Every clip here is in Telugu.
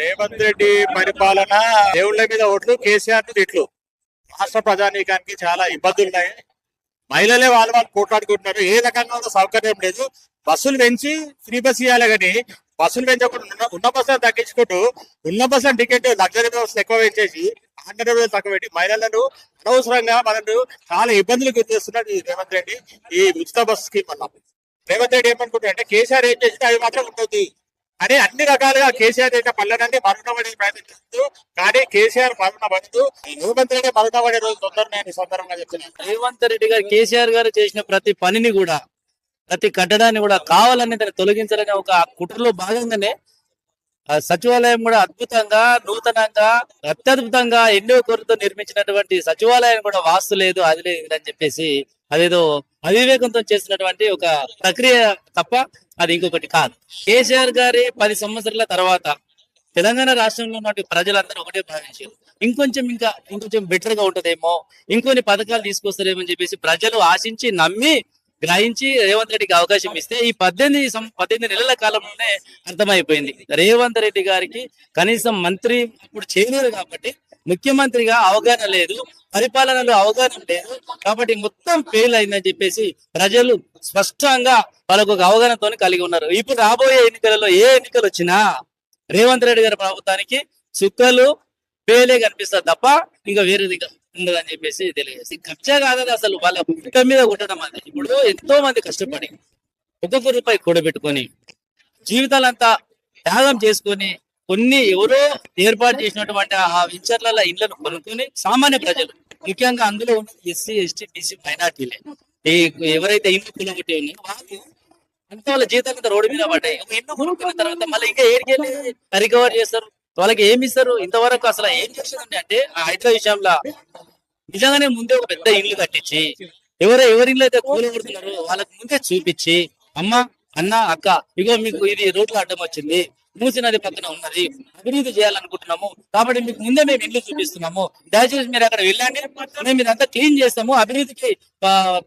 రేవంత్ రెడ్డి పరిపాలన దేవుళ్ళ మీద ఓట్లు కేసీఆర్ తిట్లు రాష్ట్ర ప్రజానీకానికి చాలా ఇబ్బందులు ఉన్నాయి మహిళలే వాళ్ళు వాళ్ళు పోట్లాడుకుంటున్నారు. ఏ రకంగా ఉన్న సౌకర్యం లేదు. బస్సులు పెంచి ఫ్రీ బస్ ఇవ్వాలి కానీ బస్సులు పెంచకుండా ఉన్న ఉన్న బస్సులను తగ్గించుకుంటూ ఉన్న బస్సుల టికెట్ లగ్జరీ బస్సులు ఎక్కువ పెంచేసి హండ్రెడ్ రూపాయలు తక్కువ పెట్టి మహిళలను అనవసరంగా మనను చాలా ఇబ్బందులు గురి చేస్తున్నాడు ఈ రేవంత్ రెడ్డి ఈ ఉచిత బస్సు స్కీమ్ వల్ల. రేవంత్ రెడ్డి ఏమనుకుంటున్నా అంటే కేసీఆర్ ఏం చేసినా అవి మాత్రం ఉంటుంది. అని అన్ని రకాలుగా కేసీఆర్ అయితే పనులన్నీ మరణపడే ప్రయత్నం చేస్తూ కానీ కేసీఆర్ మరుగునబడదు రేవంత్ రెడ్డి మరణపడే రోజు తొందరగా నేను సందర్భంగా చెప్తున్నాను. రేవంత్ రెడ్డి గారు కేసీఆర్ గారు చేసిన ప్రతి పనిని కూడా ప్రతి కట్టడాన్ని కూడా కావాలని దాన్ని తొలగించాలని ఒక కుట్రలో భాగంగానే సచివాలయం కూడా అద్భుతంగా నూతనంగా అత్యద్భుతంగా ఎన్నో కోరికతో నిర్మించినటువంటి సచివాలయం కూడా వాస్తు లేదు అది లేదు అని చెప్పేసి అదేదో అవివేకంతో చేసినటువంటి ఒక ప్రక్రియ తప్ప అది ఇంకొకటి కాదు. కేసీఆర్ గారి పది సంవత్సరాల తర్వాత తెలంగాణ రాష్ట్రంలో ఉన్న ప్రజలందరూ ఒకటే భావించారు. ఇంకొంచెం ఇంకా ఇంకొంచెం బెటర్గా ఉంటదేమో ఇంకొన్ని పథకాలు తీసుకొస్తారేమో అని చెప్పేసి ప్రజలు ఆశించి నమ్మి గ్రహించి రేవంత్ రెడ్డికి అవకాశం ఇస్తే ఈ పద్దెనిమిది సం- పద్దెనిమిది నెలల కాలంలోనే అర్థమైపోయింది. రేవంత్ రెడ్డి గారికి కనీసం మంత్రి ఇప్పుడు చేయలేరు కాబట్టి ముఖ్యమంత్రిగా అవగాహన లేదు. పరిపాలనలో అవగాహన లేదు కాబట్టి మొత్తం ఫెయిల్ అయిందని చెప్పేసి ప్రజలు స్పష్టంగా వాళ్ళకు ఒక అవగాహనతో కలిగి ఉన్నారు. ఇప్పుడు రాబోయే ఎన్నికలలో ఏ ఎన్నికలు వచ్చినా రేవంత్ రెడ్డి గారి ప్రభుత్వానికి చుక్కలు పేలే కనిపిస్తారు తప్ప ఇంకా వేరేది ఉండదని చెప్పేసి తెలియజేసి కబ్జా కాదని అసలు వాళ్ళ పుట్ట మీద కొట్టడం అది ఇప్పుడు ఎంతో మంది కష్టపడి ఒక్కొక్క రూపాయి కూడబెట్టుకొని జీవితాలంతా త్యాగం చేసుకొని కొన్ని ఎవరో ఏర్పాటు చేసినటువంటి ఆ వెంచర్ల ఇళ్ళను కొనుక్కొని సామాన్య ప్రజలు ముఖ్యంగా అందులో ఉన్న ఎస్సీ ఎస్టీ బీసీ మైనార్టీలే. ఈ ఎవరైతే ఇల్లు కొనుగొట్టి ఉన్నారో వాళ్ళు అంత వాళ్ళ జీవితాలు అంతా రోడ్డు మీద పడ్డాయి. ఒక కొనుక్కున్న తర్వాత మళ్ళీ ఇంకా ఏడికెళ్ళి రికవర్ చేస్తారు. వాళ్ళకి ఏమి ఇస్తారు? ఇంతవరకు అసలు ఏం చేస్తుందండి అంటే ఆ హైడ్రా విషయంలో నిజంగానే ముందే ఒక పెద్ద ఇల్లు కట్టించి ఎవరు ఎవరి ఇల్లు అయితే కూలగొడుతున్నారో వాళ్ళకి ముందే చూపించి అమ్మ అన్న అక్క ఇగో మీకు ఇది రోడ్లు అడ్డం వచ్చింది. మూసి నది పక్కన ఉన్నది. అభివృద్ధి చేయాలనుకుంటున్నాము. కాబట్టి మీకు ముందే మేము ఇల్లు చూపిస్తున్నాము. దయచేసి మీరు అక్కడ వెళ్ళండి. మేము మీరంతా క్లీన్ చేస్తాము. అభివృద్ధికి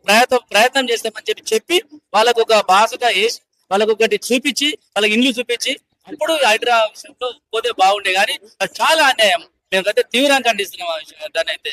ప్రయత్నం ప్రయత్నం చేస్తామని చెప్పి చెప్పి వాళ్ళకు ఒక భాషగా వేసి వాళ్ళకు ఒకటి చూపించి వాళ్ళకి ఇల్లు చూపించి అప్పుడు హైడ్రా విషయంలో పోతే బాగుండే. కానీ అది చాలా అన్యాయం. మేమైతే తీవ్రంగా ఖండిస్తున్నాం ఆ విషయం. దాన్ని అయితే